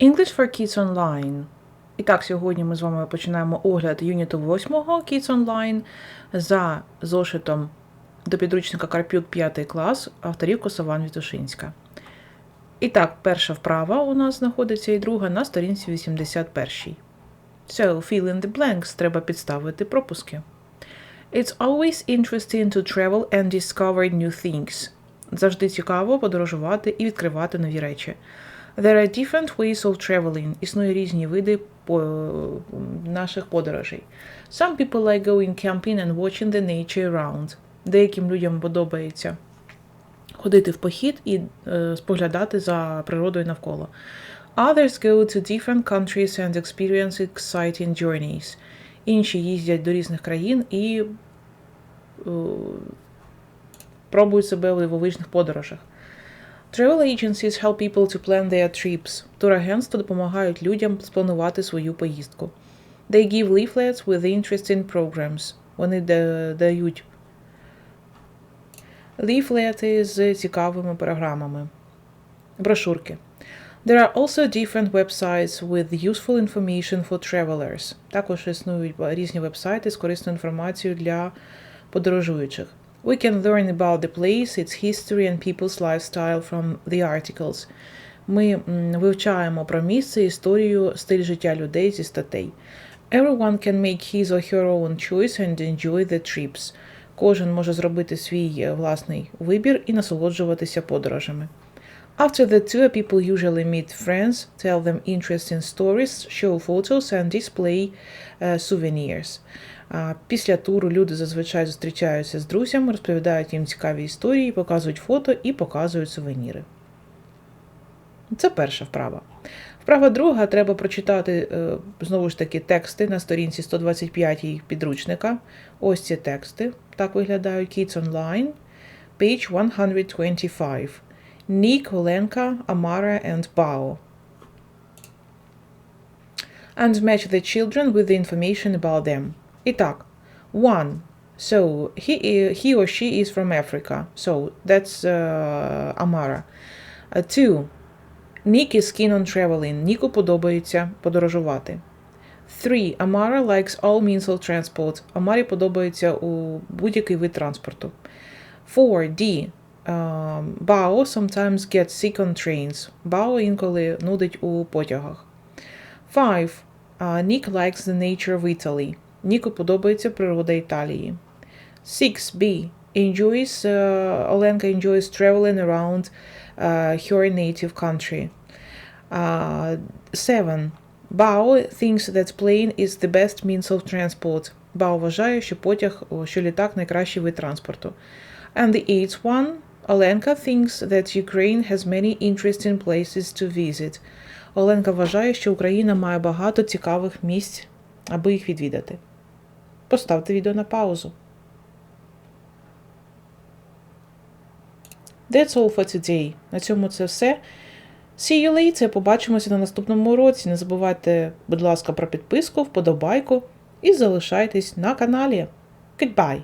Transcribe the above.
English for Kids Online. І так, сьогодні ми з вами починаємо огляд юніту 8 Kids Online за зошитом до підручника Карпюк 5 клас авторів Косован Вітушинська. І так, перша вправа у нас знаходиться і друга на сторінці 81. So, fill in the blanks, треба підставити пропуски. It's always interesting to travel and discover new things. Завжди цікаво подорожувати і відкривати нові речі. There are different ways of traveling. Існує різні види наших подорожей. Some people like going camping and watching the nature around. Деяким людям подобається ходити в похід і е, споглядати за природою навколо. Others go to different countries and experience exciting journeys. Інші їздять до різних країн і е, пробують себе у дивовижних подорожах. Travel agencies help people to plan their trips. Турагентства допомагають людям спланувати свою поїздку. They give leaflets with interesting programs. Вони дають ліфлети з цікавими програмами. Брошурки. There are also different websites with useful information for travelers. Також існують різні вебсайти з корисною інформацією для подорожуючих. We can learn about the place, its history and people's lifestyle from the articles. Ми вивчаємо про місце, історію, стиль життя людей зі статей. Everyone can make his or her own choice and enjoy the trips. Кожен може зробити свій е, власний вибір і насолоджуватися подорожами. After the tour, people usually meet friends, tell them interesting stories, show photos and display е, souvenirs. Після туру люди зазвичай зустрічаються з друзями, розповідають їм цікаві історії, показують фото і показують сувеніри. Це перша вправа. Вправа друга треба прочитати е, знову ж таки тексти на сторінці 125 підручника. Ось ці тексти. Так виглядають Kids Online, page 125. Нік, Оленка, Амара and Bao. And match the children with the information about them. І так, one. So he, he or she is from Africa. So that's uh, Amara. Uh, two. Nick is keen on traveling. Ніку подобається подорожувати. Three. Amara likes all means of transport. Амарі подобається у будь-який вид транспорту. Four. D. Um, Bao sometimes gets sick on trains. Bao інколи нудить у потягах. Five. Uh, Nick likes the nature of Italy. Ніку подобається природа Італії. 6b. Enjoys, uh, Оленка enjoys traveling around uh, her native country. Uh, 7. Bao thinks that plane is the best means of transport. Бао вважає, що потяг, о, що літак найкращий вид транспорту. And the eighth one. Оленка thinks that Ukraine has many interesting places to visit. Оленка вважає, що Україна має багато цікавих місць, аби їх відвідати. Поставте відео на паузу. That's all for today. На цьому це все. See you later. Побачимося на наступному уроці. Не забувайте, будь ласка, про підписку, вподобайку і залишайтесь на каналі. Goodbye!